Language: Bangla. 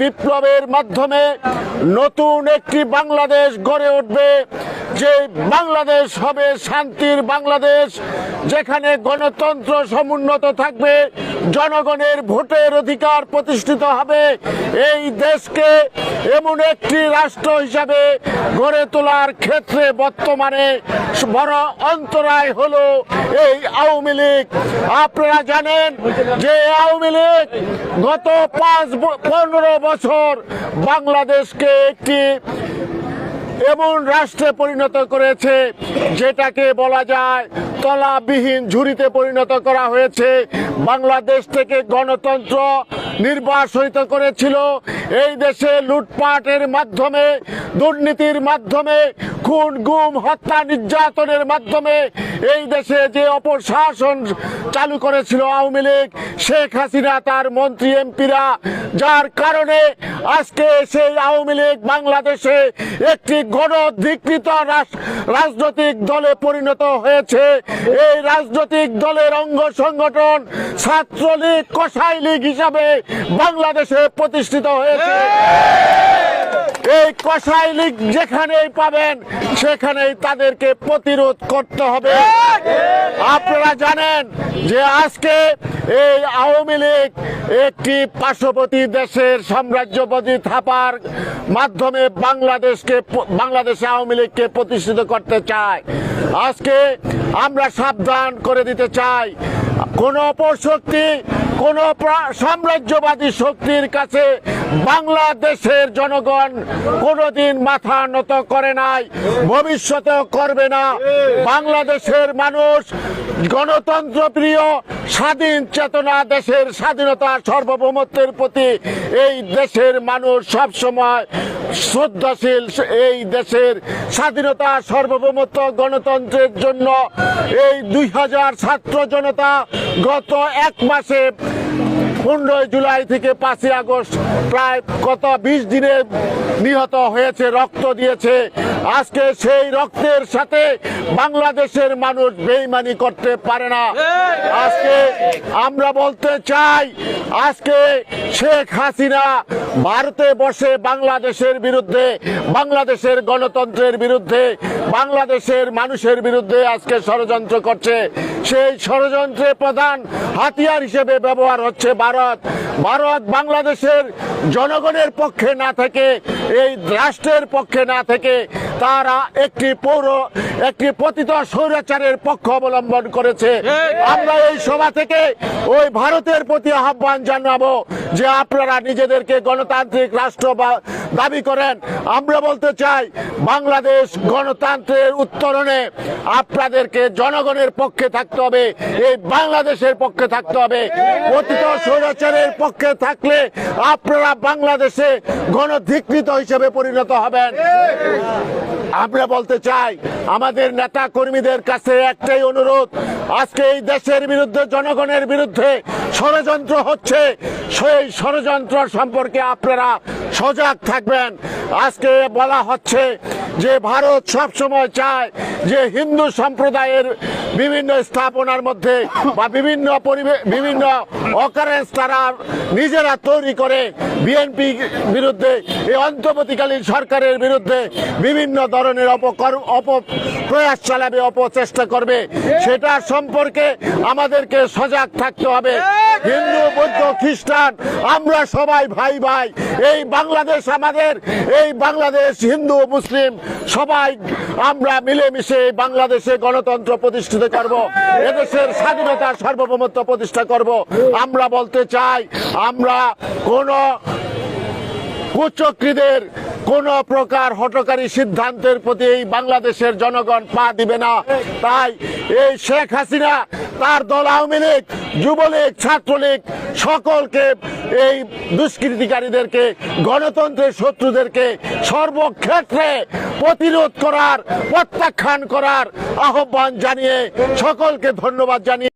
বিপ্লবের মাধ্যমে নতুন একটি বাংলাদেশ গড়ে উঠবে। যে বাংলাদেশ হবে শান্তির বাংলাদেশ, যেখানে গণতন্ত্র সমুন্নত থাকবে, জনগণের ভোটের অধিকার প্রতিষ্ঠিত হবে, এই দেশকে এমন একটি রাষ্ট্র হিসাবে গড়ে তোলার ক্ষেত্রে বর্তমানে বড় অন্তরায় হলো এই আওয়ামী লীগ। আপনারা জানেন যে আওয়ামী লীগ গত পাঁচ পনেরো বছর বাংলাদেশকে একটি এমন রাষ্ট্রে পরিণত করেছে যেটাকে বলা যায় তলাবিহীন ঝুড়িতে পরিণত করা হয়েছে। বাংলাদেশ থেকে গণতন্ত্র নির্বাসিত করেছিল। এই দেশে লুটপাটের মাধ্যমে, দুর্নীতির মাধ্যমে, খুন, গুম, হত্যা, নির্যাতনের মাধ্যমে এই দেশে যে অপশাসন চালু করেছিল আওয়ামী লীগ, শেখ হাসিনা তার মন্ত্রী, এমপিরা, যার কারণে আজকে সেই আওয়ামী লীগ বাংলাদেশে একটি গণধিকৃত রাজনৈতিক দলে পরিণত হয়েছে। এই রাজনৈতিক দলের অঙ্গ সংগঠন ছাত্রলীগ কসাই লীগ হিসাবে বাংলাদেশে প্রতিষ্ঠিত হয়েছে। এই কসাই লীগ যেখানেই পাবেন, সেখানেই তাদেরকে প্রতিরোধ করতে হবে। আপনারা জানেন যে আজকে এই আওয়ামী লীগ একটি পার্শ্ববর্তী দেশের সাম্রাজ্যবাদী থাপার মাধ্যমে বাংলাদেশকে বাংলাদেশে আওয়ামী লীগকে প্রতিষ্ঠিত করতে চায়। আজকে আমরা সাবধান করে দিতে চাই। কোন অপশক্তি কোন সাম্রাজ্যবাদী শক্তির কাছে বাংলাদেশের জনগণ কোনোদিন মাথা নত করে নাই, ভবিষ্যতেও করবে না। বাংলাদেশের মানুষ গণতন্ত্র প্রিয়, স্বাধীন চেতনা দেশের স্বাধীনতা সার্বভৌমত্বের প্রতি এই দেশের মানুষ সব সময় শ্রদ্ধাশীল। এই দেশের স্বাধীনতা সার্বভৌমত্ব গণতন্ত্রের জন্য এই দুই হাজার ছাত্র জনতা গত এক মাসে পনেরোই জুলাই থেকে পাঁচই আগস্ট প্রায় কত বিশ দিনে নিহত হয়েছে, রক্ত দিয়েছে। আজকে সেই রক্তের সাথে বাংলাদেশের মানুষ বেইমানি করতে পারে না। আজকে আমরা বলতে চাই, আজকে শেখ হাসিনা ভারতে বসে বাংলাদেশের বিরুদ্ধে, বাংলাদেশের গণতন্ত্রের বিরুদ্ধে, বাংলাদেশের মানুষের বিরুদ্ধে আজকে ষড়যন্ত্র করছে। সেই ষড়যন্ত্রের প্রধান হাতিয়ার হিসেবে ব্যবহার হচ্ছে ভারত। ভারত বাংলাদেশের জনগণের পক্ষে না থেকে এই রাষ্ট্রের পক্ষে না থেকে তারা একটি পৌর একটি পতিত স্বৈরাচারের পক্ষ অবলম্বন করেছে। আমরা এই সভা থেকে ওই ভারতের প্রতি আহ্বান জানাব। যে আপনারা নিজেদেরকে গণতান্ত্রিক রাষ্ট্র বা- দাবি করেন, আমরা বলতে চাই বাংলাদেশ গণতন্ত্রের উত্তরণে আপনাদেরকে জনগণের পক্ষে থাকতে হবে, এই বাংলাদেশের পক্ষে থাকতে হবে। অতীত স্বৈরাচারের পক্ষে থাকলে আপনারা বাংলাদেশে গণধিকৃত হিসেবে পরিণত হবেন। আমরা বলতে চাই, আমাদের নেতা কর্মীদের কাছে একটাই অনুরোধ, আজকে এই দেশের বিরুদ্ধে, জনগণের বিরুদ্ধে ষড়যন্ত্র হচ্ছে। সেই ষড়যন্ত্র সম্পর্কে আপনারা সজাগ থাকবেন। আজকে বলা হচ্ছে যে, ভারত সবসময় চায় যে হিন্দু সম্প্রদায়ের বিভিন্ন স্থাপনার মধ্যে বা বিভিন্ন পরিবেশ বিভিন্ন অকারেন্স তারা নিজেরা তৈরি করে। বিএনপি বিরুদ্ধে, এই অন্তর্বর্তীকালীন সরকারের বিরুদ্ধে বিভিন্ন ধরনের অপকর অপপ্রয়াস চালাবে, অপচেষ্টা করবে। সেটা সম্পর্কে আমাদেরকে সজাগ থাকতে হবে। হিন্দু, বৌদ্ধ, খ্রিস্টান, আমরা সবাই ভাই ভাই। এই বাংলাদেশ আমাদের, এই বাংলাদেশ হিন্দু মুসলিম, সবাই আমরা মিলেমিশে এই বাংলাদেশে গণতন্ত্র প্রতিষ্ঠিত করব, এদেশের স্বাধীনতা সার্বভৌমত্ব প্রতিষ্ঠা করব। আমরা বলতে চাই, আমরা কোন কুচক্রীদের কোন প্রকার হটকারী সিদ্ধান্তের প্রতি এই বাংলাদেশের জনগণ পা দিবে না। তাই এই শেখ হাসিনা তার দল আওয়ামী লীগ, যুবলীগ, ছাত্রলীগ সকলকে এই দুষ্কৃতিকারীদেরকে, গণতন্ত্রের শত্রুদেরকে সর্বক্ষেত্রে প্রতিরোধ করার, প্রত্যাখ্যান করার আহ্বান জানিয়ে সকলকে ধন্যবাদ জানিয়ে